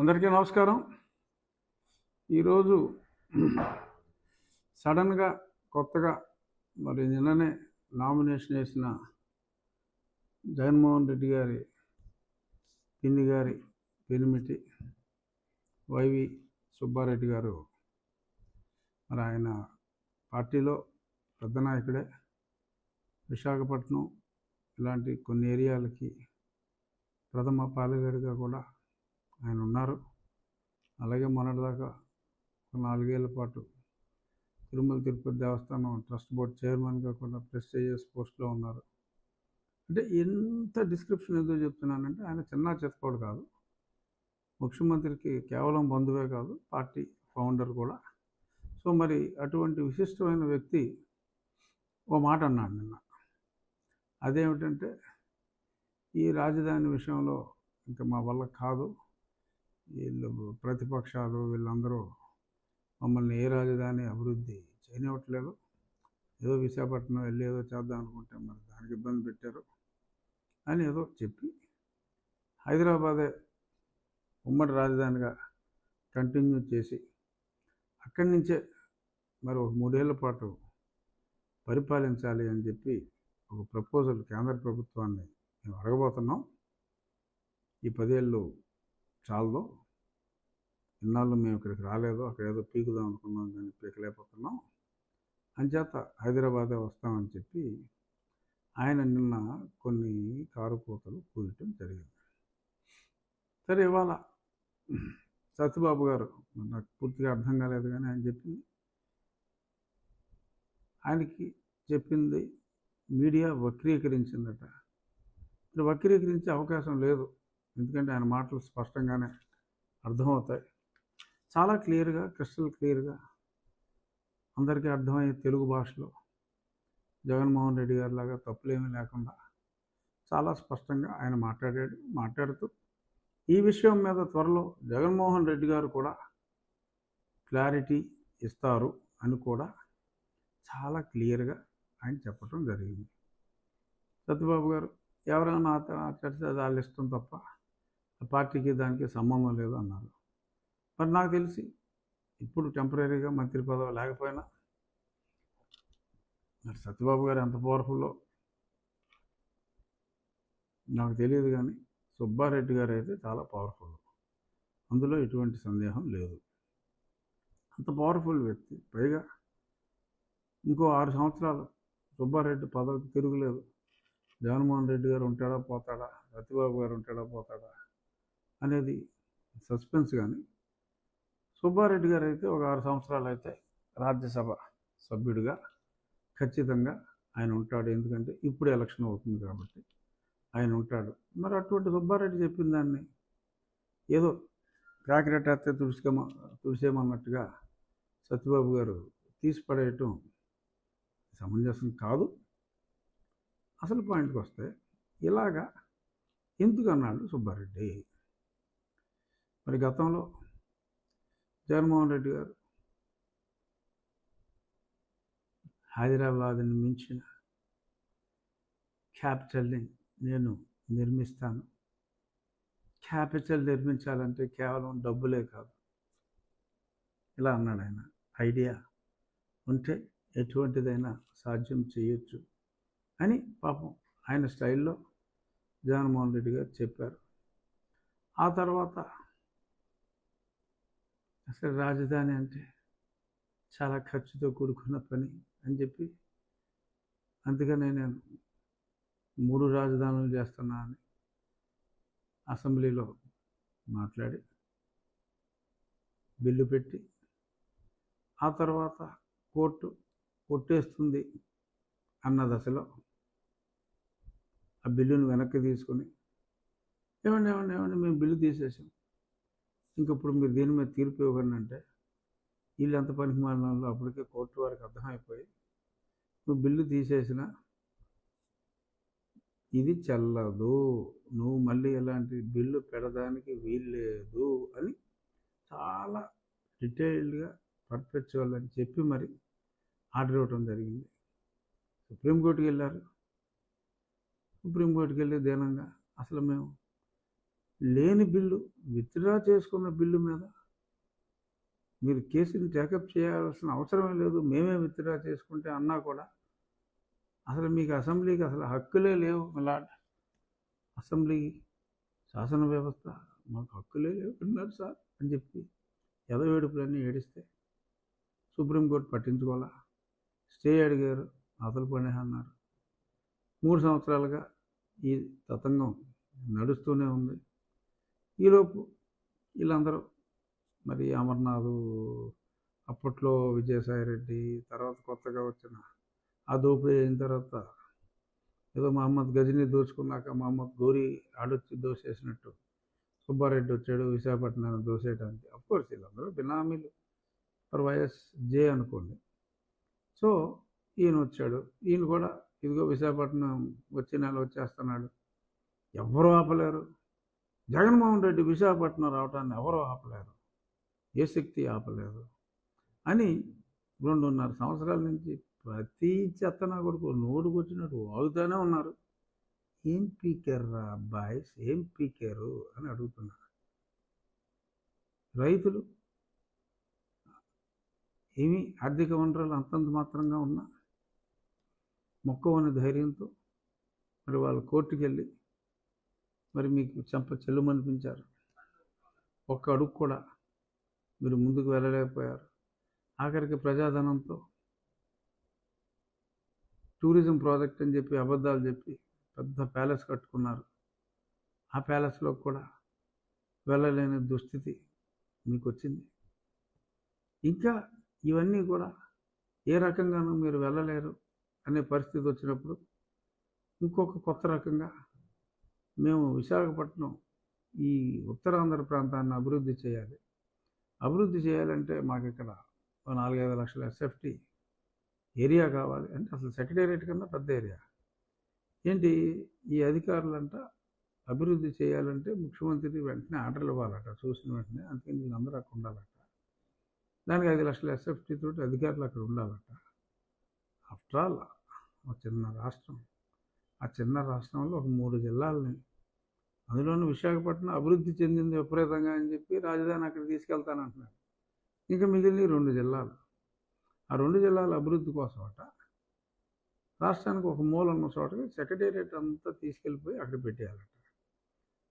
అందరికీ నమస్కారం. ఈరోజు సడన్గా కొత్తగా మరి నిన్ననే నామినేషన్ వేసిన జగన్మోహన్ రెడ్డి గారి పిన్ని గారి పెనిమిటి వైవి సుబ్బారెడ్డి గారు మరి ఆయన పార్టీలో పెద్ద నాయకుడే. విశాఖపట్నం ఇలాంటి కొన్ని ఏరియాలకి ప్రథమ పాలెగాడిగా కూడా ఆయన ఉన్నారు. అలాగే మొన్నటిదాకా ఒక నాలుగేళ్ళ పాటు తిరుమల తిరుపతి దేవస్థానం ట్రస్ట్ బోర్డ్ చైర్మన్గా కూడా ప్రెస్టేజియస్ పోస్ట్లో ఉన్నారు. అంటే ఎంత డిస్క్రిప్షన్ ఏదో చెప్తున్నానంటే ఆయన చిన్న చెత్తకోడు కాదు. ముఖ్యమంత్రికి కేవలం బంధువే కాదు పార్టీ ఫౌండర్ కూడా. సో మరి అటువంటి విశిష్టమైన వ్యక్తి ఓ మాట అన్నాడు నిన్న. అదేమిటంటే ఈ రాజధాని విషయంలో ఇంకా మా వల్ల కాదు. వీళ్ళు ప్రతిపక్షాలు వీళ్ళందరూ మమ్మల్ని ఏ రాజధాని అభివృద్ధి చేయనివ్వట్లేదు. ఏదో విశాఖపట్నం వెళ్ళి ఏదో చేద్దాం అనుకుంటే మరి దానికి ఇబ్బంది పెట్టారు. అని ఏదో చెప్పి హైదరాబాదే ఉమ్మడి రాజధానిగా కంటిన్యూ చేసి అక్కడి నుంచే మరి ఒక మూడేళ్ళ పాటు పరిపాలించాలి అని చెప్పి ఒక ప్రపోజల్ కేంద్ర ప్రభుత్వాన్ని మేము అడగబోతున్నాం. ఈ పదేళ్ళు చాలదు. ఇన్నాళ్ళు మేము ఇక్కడికి రాలేదు. అక్కడ ఏదో పీకుదాం అనుకున్నాం కానీ పీకలేకపోతున్నాం. అంచేత హైదరాబాదే వస్తామని చెప్పి ఆయన నిన్న కొన్ని కారు కూతలు కూయటం జరిగింది. సరే ఇవాళ సత్యబాబు గారు నాకు పూర్తిగా అర్థం కాలేదు కానీ ఆయన చెప్పింది. ఆయనకి చెప్పింది మీడియా వక్రీకరించిందట. వక్రీకరించే అవకాశం లేదు. ఎందుకంటే ఆయన మాటలు స్పష్టంగానే అర్థమవుతాయి. చాలా క్లియర్గా క్రిస్టల్ క్లియర్గా అందరికీ అర్థమయ్యే తెలుగు భాషలో జగన్మోహన్ రెడ్డి గారి లాగా తప్పులేమీ లేకుండా చాలా స్పష్టంగా ఆయన మాట్లాడాడు మాట్లాడుతూ ఈ విషయం మీద త్వరలో జగన్మోహన్ రెడ్డి గారు కూడా క్లారిటీ ఇస్తారు అని కూడా చాలా క్లియర్గా ఆయన చెప్పడం జరిగింది. సత్యబాబు గారు ఎవరైనా చర్చ వాళ్ళు ఇష్టం తప్ప పార్టీకి దానికి సంబంధం లేదు అన్నారు. మరి నాకు తెలిసి ఇప్పుడు టెంపరీగా మంత్రి పదవి లేకపోయినా మరి సత్యబాబు గారు ఎంత పవర్ఫుల్లో? నాకు తెలియదు కానీ సుబ్బారెడ్డి గారు అయితే చాలా పవర్ఫుల్. అందులో ఎటువంటి సందేహం లేదు. అంత పవర్ఫుల్ వ్యక్తి. పైగా ఇంకో ఆరు సంవత్సరాలు సుబ్బారెడ్డి పదవికి తిరుగులేదు. జగన్మోహన్ రెడ్డి గారు ఉంటాడా పోతాడా? సత్యబాబు గారు ఉంటాడా పోతాడా? అనేది సస్పెన్స్ కానీ సుబ్బారెడ్డి గారు అయితే ఒక ఆరు సంవత్సరాలు అయితే రాజ్యసభ సభ్యుడిగా ఖచ్చితంగా ఆయన ఉంటాడు. ఎందుకంటే ఇప్పుడు ఎలక్షన్ అవుతుంది కాబట్టి ఆయన ఉంటాడు. మరి అటువంటి సుబ్బారెడ్డి చెప్పిన దాన్ని ఏదో కాకిరెట్టేస్తే తుడిసికమ తుడిసేమన్నట్టుగా సత్యబాబు గారు తీసి పడేయటం సమంజసం కాదు. అసలు పాయింట్కి వస్తే ఇలాగా ఎందుకు అన్నాడు సుబ్బారెడ్డి? మరి గతంలో జగన్మోహన్ రెడ్డి గారు హైదరాబాద్ని మించిన క్యాపిటల్ని నేను నిర్మిస్తాను. క్యాపిటల్ నిర్మించాలంటే కేవలం డబ్బులే కాదు. ఇలా అన్నాడు ఆయన. ఐడియా ఉంటే ఎటువంటిదైనా సాధ్యం చేయొచ్చు అని పాపం ఆయన స్టైల్లో జగన్మోహన్ రెడ్డి గారు చెప్పారు. ఆ తర్వాత అసలు రాజధాని అంటే చాలా ఖర్చుతో కూడుకున్న పని అని చెప్పి అందుకనే నేను మూడు రాజధానులు చేస్తున్నా అని అసెంబ్లీలో మాట్లాడి బిల్లు పెట్టి ఆ తర్వాత కోర్టు కొట్టేస్తుంది అన్న దశలో ఆ బిల్లును వెనక్కి తీసుకొని ఏమండి ఏమండి ఏమండి మేము బిల్లు తీసేసాం. ఇంకప్పుడు మీరు దీని మీద తీర్పు ఇవ్వకండి అంటే వీళ్ళు ఎంత పనికి మాలిన అప్పటికే కోర్టు వారికి అర్థమైపోయి నువ్వు బిల్లు తీసేసిన ఇది చెల్లదు నువ్వు మళ్ళీ ఇలాంటి బిల్లు పెడడానికి వీల్లేదు అని చాలా డీటెయిల్డ్గా పర్ఫెక్చువల్ అని చెప్పి మరి ఆర్డర్ ఇవ్వటం జరిగింది. సుప్రీంకోర్టుకి వెళ్ళారు సుప్రీంకోర్టుకి వెళ్ళి దీనంగా అసలు మేము లేని బిల్లు విత్డ్రా చేసుకున్న బిల్లు మీద మీరు కేసుని టేకప్ చేయాల్సిన అవసరమే లేదు. మేమే విత్డ్రా చేసుకుంటే అన్నా కూడా అసలు మీకు అసెంబ్లీకి అసలు హక్కులే లేవు ఇలా అసెంబ్లీ శాసన వ్యవస్థ మాకు హక్కులే లేవు అన్నారు సార్ అని చెప్పి ఎదవేడుపులన్నీ ఏడిస్తే సుప్రీంకోర్టు పట్టించుకోవాలా? స్టే అడిగారు అసలు పనే అన్నారు. మూడు సంవత్సరాలుగా ఈ తతంగం నడుస్తూనే ఉంది. ఈలోపు వీళ్ళందరూ మరి అమర్నాథ్ అప్పట్లో విజయసాయి రెడ్డి తర్వాత కొత్తగా వచ్చిన ఆ దోపిడీ అయిన తర్వాత ఏదో మహమ్మద్ గజని దోచుకున్నాక మహమ్మద్ గోరి ఆడొచ్చి దోసేసినట్టు సుబ్బారెడ్డి వచ్చాడు విశాఖపట్నాన్ని దోసేయడానికి అఫ్కోర్స్ వీళ్ళందరూ బినామీలు ఫర్ వైఎస్ జే అనుకోండి. సో ఈయన వచ్చాడు. ఈయన కూడా ఇదిగో విశాఖపట్నం వచ్చే నెల వచ్చేస్తున్నాడు. ఎవరు ఆపలేరు. జగన్మోహన్ రెడ్డి విశాఖపట్నం రావటాన్ని ఎవరు ఆపలేరు. ఏ శక్తి ఆపలేదు. అని రెండున్నర సంవత్సరాల నుంచి ప్రతి చెత్తన కొడుకు నోడుకు వచ్చినట్టు వాగుతూనే ఉన్నారు. ఏం పీకారా బాయ్స్ ఏం పీకారు? అని అడుగుతున్నారు. రైతులు? ఏమి ఆర్థిక వనరులు అంతంత మాత్రంగా ఉన్నా? మొక్కవని ధైర్యంతో? మరి వాళ్ళు కోర్టుకెళ్ళి మరి మీకు చెంప చెల్లుమనిపించారు. ఒక్క అడుగు కూడా మీరు ముందుకు వెళ్ళలేకపోయారు. ఆఖరికి ప్రజాధనంతో టూరిజం ప్రాజెక్ట్ అని చెప్పి అబద్ధాలు చెప్పి పెద్ద ప్యాలెస్ కట్టుకున్నారు. ఆ ప్యాలెస్లో కూడా వెళ్ళలేని దుస్థితి మీకు వచ్చింది ఇంకా ఇవన్నీ కూడా ఏ రకంగానూ మీరు వెళ్ళలేరు అనే పరిస్థితి వచ్చినప్పుడు ఇంకొక కొత్త రకంగా మేము విశాఖపట్నం ఈ ఉత్తరాంధ్ర ప్రాంతాన్ని అభివృద్ధి చేయాలి. అభివృద్ధి చేయాలంటే మాకు ఇక్కడ నాలుగైదు లక్షల ఎస్ఎఫ్టీ ఏరియా కావాలి. అంటే అసలు సెక్రటేరియట్ కన్నా పెద్ద ఏరియా. ఏంటి? ఈ అధికారులంట అభివృద్ధి చేయాలంటే ముఖ్యమంత్రి వెంటనే ఆర్డర్లు ఇవ్వాలట. చూసిన వెంటనే అందుకని వీళ్ళందరూ అక్కడ ఉండాలట. దానికి ఐదు లక్షల ఎస్ఎఫ్టీ తోటి అధికారులు అక్కడ ఉండాలట. ఆఫ్టర్ ఆల్ ఒక చిన్న రాష్ట్రం. ఆ చిన్న రాష్ట్రంలో ఒక మూడు జిల్లాలని అందులోనూ విశాఖపట్నం అభివృద్ధి చెందింది విపరీతంగా అని చెప్పి రాజధాని అక్కడ తీసుకెళ్తానంటున్నాడు. ఇంకా మిగిలిన రెండు జిల్లాలు. ఆ రెండు జిల్లాల అభివృద్ధి కోసం అట రాష్ట్రానికి ఒక మూల ఉన్న చోటకి సెక్రటేరియట్ అంతా తీసుకెళ్ళిపోయి అక్కడ పెట్టేయాలట.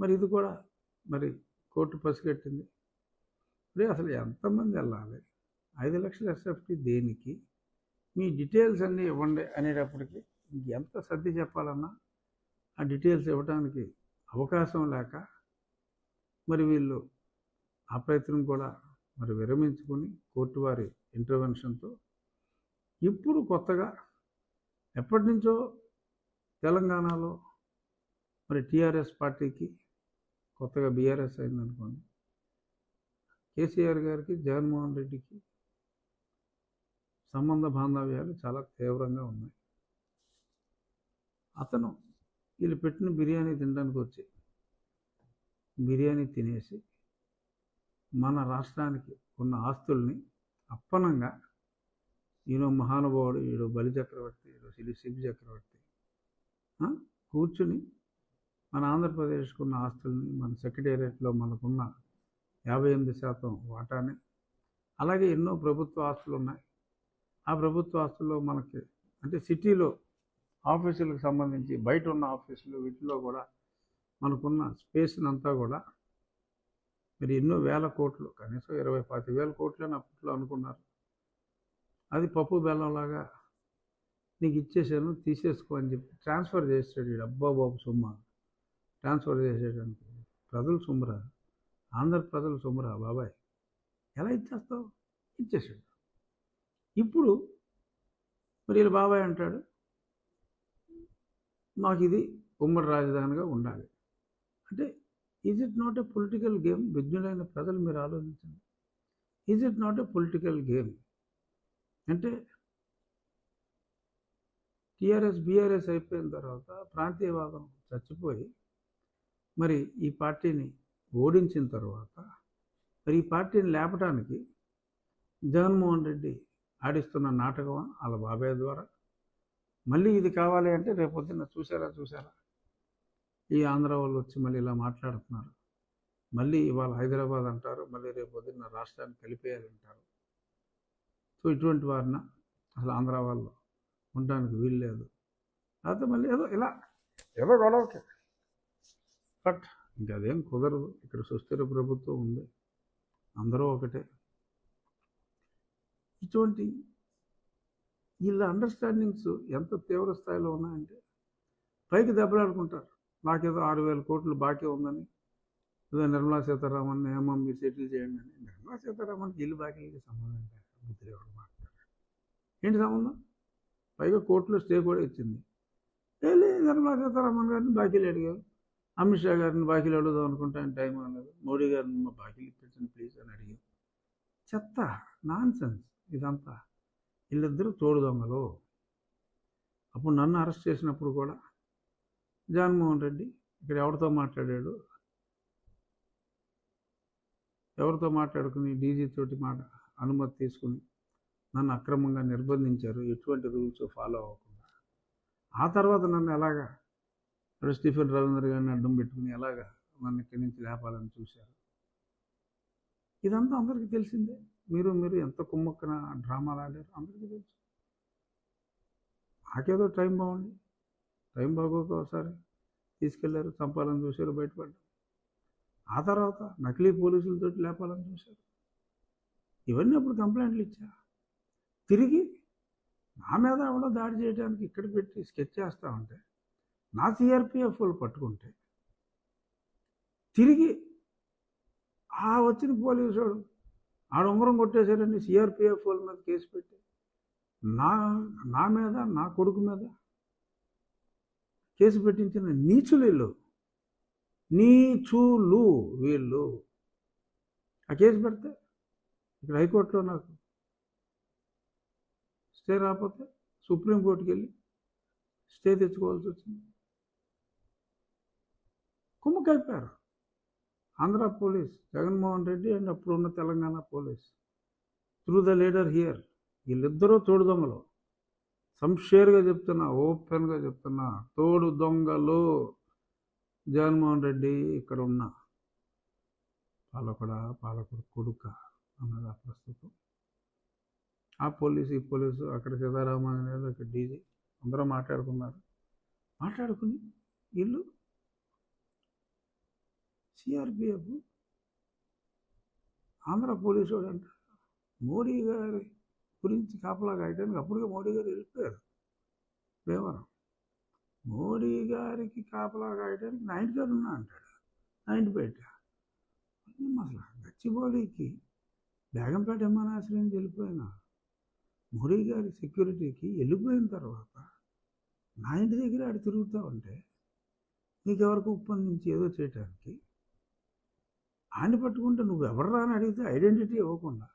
మరి ఇది కూడా మరి కోర్టు పసిగట్టింది. ఇప్పుడు అసలు ఎంతమంది వెళ్ళాలి? ఐదు లక్షల ఎస్ఎఫ్టీ దేనికి? మీ డీటెయిల్స్ అన్నీ ఇవ్వండి అనేటప్పటికి ఎంత సర్ది చెప్పాలన్నా ఆ డీటెయిల్స్ ఇవ్వడానికి అవకాశం లేక మరి వీళ్ళు ఆ ప్రయత్నం కూడా మరి విరమించుకొని కోర్టు వారి ఇంటర్వెన్షన్తో ఇప్పుడు కొత్తగా ఎప్పటి నుంచో తెలంగాణలో మరి టీఆర్ఎస్ పార్టీకి కొత్తగా బీఆర్ఎస్ అయిందనుకోండి కేసీఆర్ గారికి జగన్మోహన్ రెడ్డికి సంబంధ బాంధవ్యాలు చాలా తీవ్రంగా ఉన్నాయి. అతను వీళ్ళు పెట్టిన బిర్యానీ తినడానికి వచ్చి బిర్యానీ తినేసి మన రాష్ట్రానికి ఉన్న ఆస్తుల్ని అప్పనంగా ఈయనో మహానుభావుడు ఈడు బలి చక్రవర్తి ఈడు సిలి శిబి చక్రవర్తి కూర్చుని మన ఆంధ్రప్రదేశ్కు ఉన్న ఆస్తుల్ని మన సెక్రటేరియట్లో మనకున్న యాభై ఎనిమిది శాతం వాటాని అలాగే ఎన్నో ప్రభుత్వ ఆస్తులు ఉన్నాయి ఆ ప్రభుత్వ ఆస్తుల్లో మనకి అంటే సిటీలో ఆఫీసులకు సంబంధించి బయట ఉన్న ఆఫీసులు వీటిలో కూడా మనకున్న స్పేస్ని అంతా కూడా మరి ఎన్నో వేల కోట్లు కనీసం ఇరవై పాతి వేల కోట్లు అని అప్పట్లో అనుకున్నారు. అది పప్పు బెల్లంలాగా నీకు ఇచ్చేసాను తీసేసుకో అని చెప్పి ట్రాన్స్ఫర్ చేసాడు ఈ బాబు సొమ్మ. ట్రాన్స్ఫర్ చేసేయడానికి ప్రజలు సొమ్మురా ఆంధ్ర ప్రజలు సొమ్మురా బాబాయ్? ఎలా ఇచ్చేస్తావు? ఇచ్చేసాడు. ఇప్పుడు మరి వీళ్ళు బాబాయ్ అంటాడు మాకు ఇది ఉమ్మడి రాజధానిగా ఉండాలి. అంటే is it not a political game విజ్ఞులైన ప్రజలు మీరు ఆలోచించండి. Is it not a political game అంటే టీఆర్ఎస్ బీఆర్ఎస్ అయిపోయిన తర్వాత ప్రాంతీయవాదం చచ్చిపోయి మరి ఈ పార్టీని ఓడించిన తర్వాత మరి ఈ పార్టీని లేపడానికి జగన్మోహన్ రెడ్డి ఆడిస్తున్న నాటకం వాళ్ళ బాబాయ్ ద్వారా మళ్ళీ ఇది కావాలి అంటే రేపొద్దున చూసారా చూసారా ఈ ఆంధ్ర వాళ్ళు వచ్చి మళ్ళీ ఇలా మాట్లాడుతున్నారు. మళ్ళీ ఇవాళ హైదరాబాద్ అంటారు మళ్ళీ రేపు పొద్దున్న రాష్ట్రాన్ని కలిపేయాలంటారు సో ఇటువంటి వారిన అసలు ఆంధ్ర వాళ్ళు ఉండడానికి వీలు లేదు. లేకపోతే మళ్ళీ ఏదో ఇలా ఏదో గొడవకి బట్ ఇంకా అదేం కుదరదు. ఇక్కడ సుస్థిర ప్రభుత్వం ఉంది. అందరూ ఒకటే. ఇటువంటి వీళ్ళ అండర్స్టాండింగ్స్ ఎంత తీవ్ర స్థాయిలో ఉన్నాయంటే పైకి దెబ్బలాడుకుంటారు. నాకేదో ఆరు వేల కోట్లు బాకీ ఉందని ఏదో నిర్మలా సీతారామన్ ఏమో మీరు సెటిల్ చేయండి అని. నిర్మలా సీతారామన్కి ఇల్లు బాకీలకి సంబంధం బుద్ధి ఎవరు మాట్లాడారు ఏంటి సంబంధం? పైగా కోర్టులో స్టే కూడా ఇచ్చింది. వెళ్ళి నిర్మలా సీతారామన్ గారిని బాకీలు అడిగారు అమిత్ షా గారిని బాకీలు అడుగుదాం అనుకుంటే ఆయన టైం అన్నది మోడీ గారిని మా బాకీలు ఇప్పించండి ప్లీజ్ అని అడిగారు చెత్త నాన్ సెన్స్ ఇదంతా. వీళ్ళిద్దరూ తోడు దొంగలు. అప్పుడు నన్ను అరెస్ట్ చేసినప్పుడు కూడా జగన్మోహన్ రెడ్డి ఇక్కడ ఎవరితో మాట్లాడాడు? ఎవరితో మాట్లాడుకుని డీజీ తోటి మాట అనుమతి తీసుకుని నన్ను అక్రమంగా నిర్బంధించారు? ఎటువంటి రూల్స్ ఫాలో అవ్వకుండా. ఆ తర్వాత నన్ను ఎలాగా ఇప్పుడు స్టీఫెన్ రవీంద్ర గారిని అడ్డం పెట్టుకుని ఎలాగా నన్ను ఇక్కడి నుంచి లేపాలని చూశారు? ఇదంతా అందరికీ తెలిసిందే. మీరు మీరు ఎంత కుమ్మక్కన డ్రామాలు ఆడారు అందరికీ తెలుసు. నాకేదో టైం బాగుంది. టైం బాగోక ఒకసారి తీసుకెళ్ళారు చంపాలని చూశారు బయటపడ్డారు. ఆ తర్వాత నకిలీ పోలీసులతో లేపాలని చూశారు. ఇవన్నీ అప్పుడు కంప్లైంట్లు ఇచ్చా. తిరిగి నా మీద ఎవడో దాడి చేయడానికి ఇక్కడ పెట్టి స్కెచ్ చేస్తా ఉంటే నా సిఆర్పిఎఫ్ వాళ్ళు పట్టుకుంటే తిరిగి ఆ వచ్చిన పోలీసు వాడు ఆడ ఉంగరం కొట్టేశారని సిఆర్పిఎఫ్ వాళ్ళ మీద కేసు పెట్టి. నా నా మీద నా కొడుకు మీద కేసు పెట్టించిన నీచులు వీళ్ళు నీచులు వీళ్ళు. ఆ కేసు పెడితే ఇక్కడ హైకోర్టులో నాకు స్టే రాకపోతే సుప్రీంకోర్టుకి వెళ్ళి స్టే తెచ్చుకోవాల్సి వచ్చింది. కుమ్మకైపోయారు ఆంధ్ర పోలీస్ జగన్మోహన్ రెడ్డి అండ్ అప్పుడున్న Telangana police. Through the leader here. వీళ్ళిద్దరూ తోడు దొంగలు. సంషేర్గా చెప్తున్నా ఓపెన్గా చెప్తున్నా తోడు దొంగలు. జగన్మోహన్ రెడ్డి ఇక్కడ ఉన్న పాలకుడ పాలకుడు కొడుక అన్నది ఆ ప్రస్తుతం. ఆ పోలీసు ఈ పోలీసు అక్కడ సీతారామన్ ఇక్కడ డీజీ. అందరూ మాట్లాడుకున్నారు. మాట్లాడుకుని వీళ్ళు సిఆర్పిఎఫ్ ఆంధ్ర పోలీసు వాడు అంటారు మోడీ గారి గురించి కాపలా కాయడానికి అప్పటికే మోడీ గారు వెళ్ళిపోయారు. భీమవరం. మోడీ గారికి కాపలా కాయడానికి నా గారు ఉన్నా అంటాడు నా అసలు గచ్చిబౌలికి బేగంపేట విమానాశ్రయం వెళ్ళిపోయినా మోడీ గారి సెక్యూరిటీకి వెళ్ళిపోయిన తర్వాత నా ఇంటి దగ్గర ఆడు తిరుగుతూ ఉంటే నీకెవరికి ఒప్పందించి ఏదో చేయటానికి ఆయన పట్టుకుంటే నువ్వు ఎవరు అని అడిగితే ఐడెంటిటీ ఇవ్వకుండా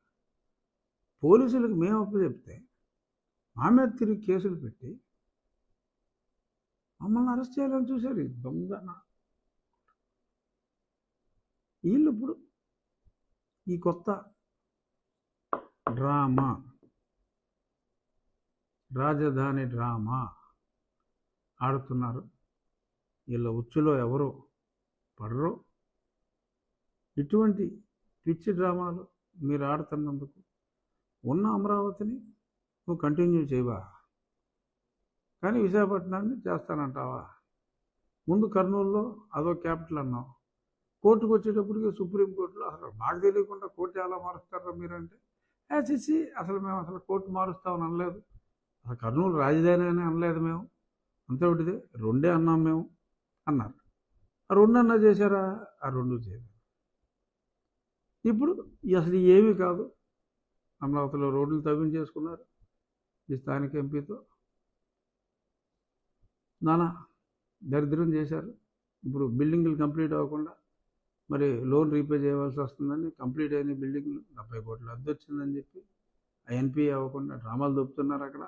పోలీసులకు మేము అప్పు చెప్తే మా మీద తిరిగి కేసులు పెట్టి మమ్మల్ని అరెస్ట్ చేయాలని చూశారు. ఈ దొంగ వీళ్ళు ఇప్పుడు ఈ కొత్త డ్రామా. రాజధాని డ్రామా ఆడుతున్నారు. వీళ్ళ ఉచ్చులో ఎవరు పడరు. ఇటువంటి పిచ్చి డ్రామాలు మీరు ఆడుతున్నందుకు ఉన్న అమరావతిని నువ్వు కంటిన్యూ చేయవా? కానీ విశాఖపట్నాన్ని చేస్తానంటావా? ముందు కర్నూలులో అదో క్యాపిటల్ అన్నావు. కోర్టుకు వచ్చేటప్పటికి సుప్రీంకోర్టులో అసలు మాకు తెలియకుండా కోర్టు ఎలా మారుస్తారా మీరంటే యాసిసి అసలు మేము అసలు కోర్టు మారుస్తామని అనలేదు. అసలు కర్నూలు రాజధాని అని అనలేదు మేము. అంతే రెండే అన్నాం మేము అన్నారు. ఆ రెండు అన్నా చేశారా? ఆ రెండు చేయలేదు. ఇప్పుడు అసలు ఏమీ కాదు. అమరావతిలో రోడ్లు తవ్వించేసుకున్నారు ఈ స్థానిక ఎంపీతో. నానా దరిద్రం చేశారు. ఇప్పుడు బిల్డింగులు కంప్లీట్ అవ్వకుండా మరి లోన్ రీపే చేయవలసి వస్తుందని కంప్లీట్ అయిన బిల్డింగ్లు డెబ్బై కోట్లు అద్దె వచ్చిందని చెప్పి ఎన్పీ అవ్వకుండా డ్రామాలు దొప్పుతున్నారు అక్కడ.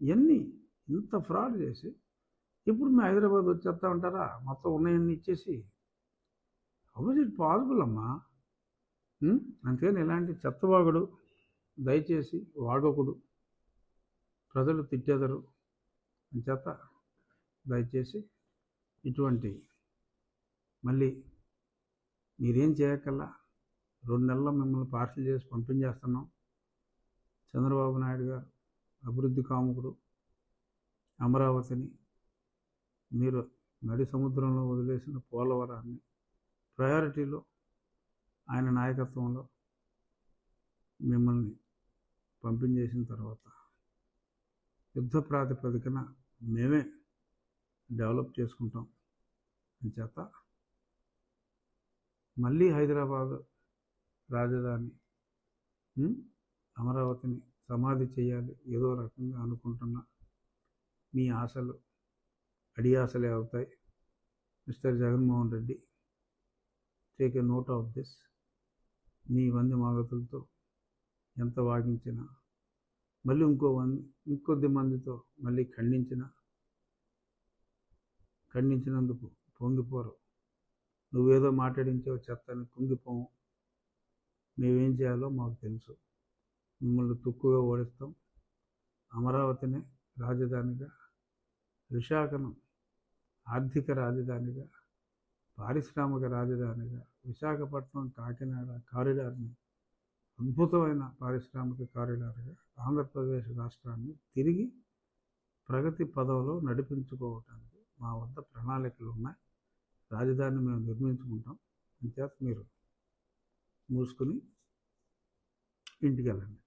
ఇవన్నీ ఇంత ఫ్రాడ్ చేసి ఇప్పుడు మేము హైదరాబాద్ వచ్చేస్తా ఉంటారా? మొత్తం ఉన్నాయన్నీ ఇచ్చేసి హౌ ఇట్ పాసిబుల్ అమ్మా ఉం? ఇలాంటి చెత్తవాగుడు దయచేసి వాడకుడు ప్రజలు తిట్టేదరు. చేత దయచేసి ఇటువంటి మళ్ళీ మీరేం చేయకల్లా రెండు నెలల్లో మిమ్మల్ని పార్సల్ చేసి పంపించేస్తున్నాం. చంద్రబాబు నాయుడు గారు అభివృద్ధి కాముకుడు అమరావతిని మీరు నడి సముద్రంలో వదిలేసిన పోలవరాన్ని ప్రయారిటీలో ఆయన నాయకత్వంలో మిమ్మల్ని పంపించేసిన తర్వాత యుద్ధ ప్రాతిపదికన మేమే డెవలప్ చేసుకుంటాం అని చేత మళ్ళీ హైదరాబాద్ రాజధాని అమరావతిని సమాధి చేయాలి ఏదో రకంగా అనుకుంటున్నా మీ ఆశలు అడి ఆశలే అవుతాయి. Mister Jaganmohan Reddy take a note of this నీ వంది మాగతులతో ఎంత వాగించినా మళ్ళీ ఇంకో మంది ఇంకొద్ది మందితో మళ్ళీ ఖండించిన ఖండించినందుకు పొంగిపోరు. నువ్వేదో మాట్లాడించావు చెత్తని పొంగిపోవు మేమేం చేయాలో మాకు తెలుసు. మిమ్మల్ని తుక్కుగా ఓడిస్తాం. అమరావతిని రాజధానిగా విశాఖను ఆర్థిక రాజధానిగా పారిశ్రామిక రాజధానిగా విశాఖపట్నం కాకినాడ కారిడార్ని అద్భుతమైన పారిశ్రామిక కారిడార్గా ఆంధ్రప్రదేశ్ రాష్ట్రాన్ని తిరిగి ప్రగతి పదవిలో నడిపించుకోవటానికి మా వద్ద ప్రణాళికలు ఉన్నాయి. రాజధానిని మేము నిర్మించుకుంటాం. అంచేత మీరు మూసుకుని ఇంటికి వెళ్ళండి.